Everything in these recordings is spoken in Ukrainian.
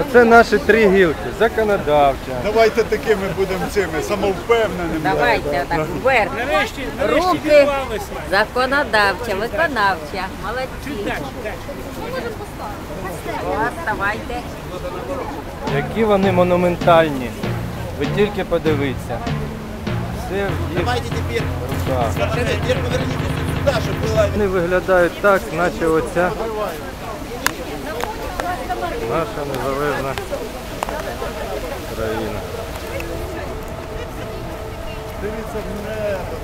Оце наші три гілки. Законодавча. Давайте такими будемо цими самовпевненими. Давайте так вверх. Нарешті, нарешті Руки. Законодавча, виконавча. Молодці. Ось, давайте. Які вони монументальні. Ви тільки подивіться. Все в їх Давайте теперь, руках. теперь повернитесь сюда, чтобы было Вони виглядають так, наче оця наша незалежна країна. Дивіться в небо.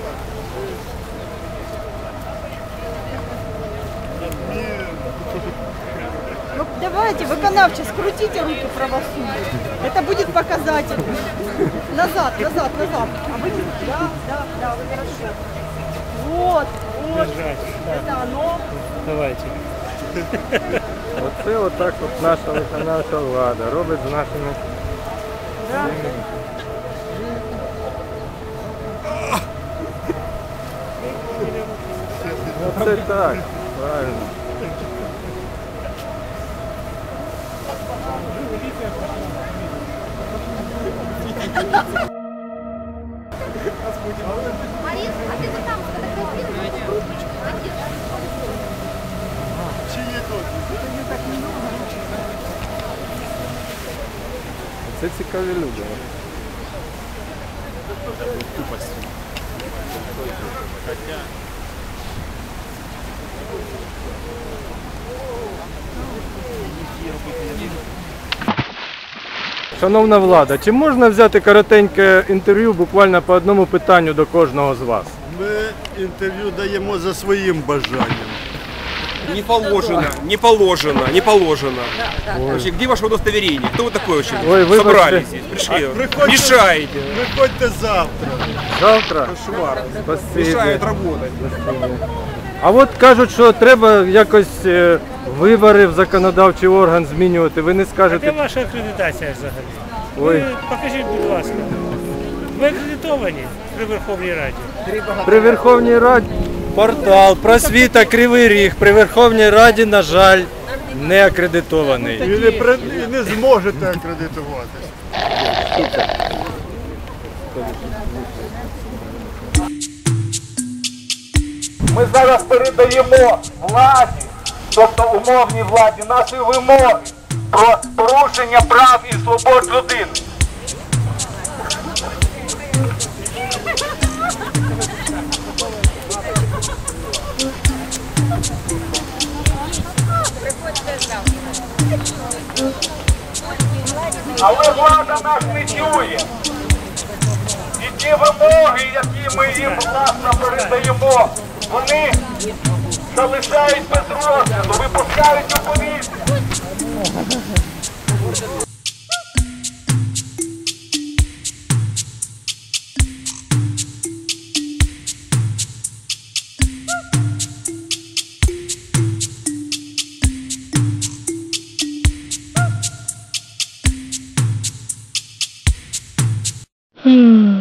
Ну, давайте, виконавче, скрутите руки правосудию. Это будет показатель. Назад, назад, назад. А вы, да, да, да, вы хорошо. Вот, вот. Держать. Это оно. Давайте. Оце отак от наша виконавча влада робить з нашими. Оце так, правильно. Чиї Це цікаві люди. Шановна влада, чи можна взяти коротеньке інтерв'ю буквально по одному питанню до кожного з вас? Ми інтерв'ю даємо за своїм бажанням. Не положено, не положено, не положено. Вообще, где ваше удостоверение? Кто вы такой вообще? Ой, выборцы. Собрались здесь, пришли, приходите. мешаете. Приходьте завтра. Завтра? Кошмар. Спасибі. Мешает работать. А от кажуть, що треба якось е, вибори в законодавчий орган змінювати. Ви не А де скажете. ваша акредитація взагалі? Ой. Ви покажіть, будь ласка. Ви акредитовані при Верховній Раді? При Верховній Раді портал просвіта Кривий Ріг при Верховній Раді, на жаль, не акредитований. І не, при- і не зможете акредитуватися. Ми зараз передаємо владі, тобто умовній владі, наші вимоги про порушення прав і свобод людини. Але влада нас не чує. І ті вимоги, які ми їм власно передаємо, вони залишають без розгляду, Hmm.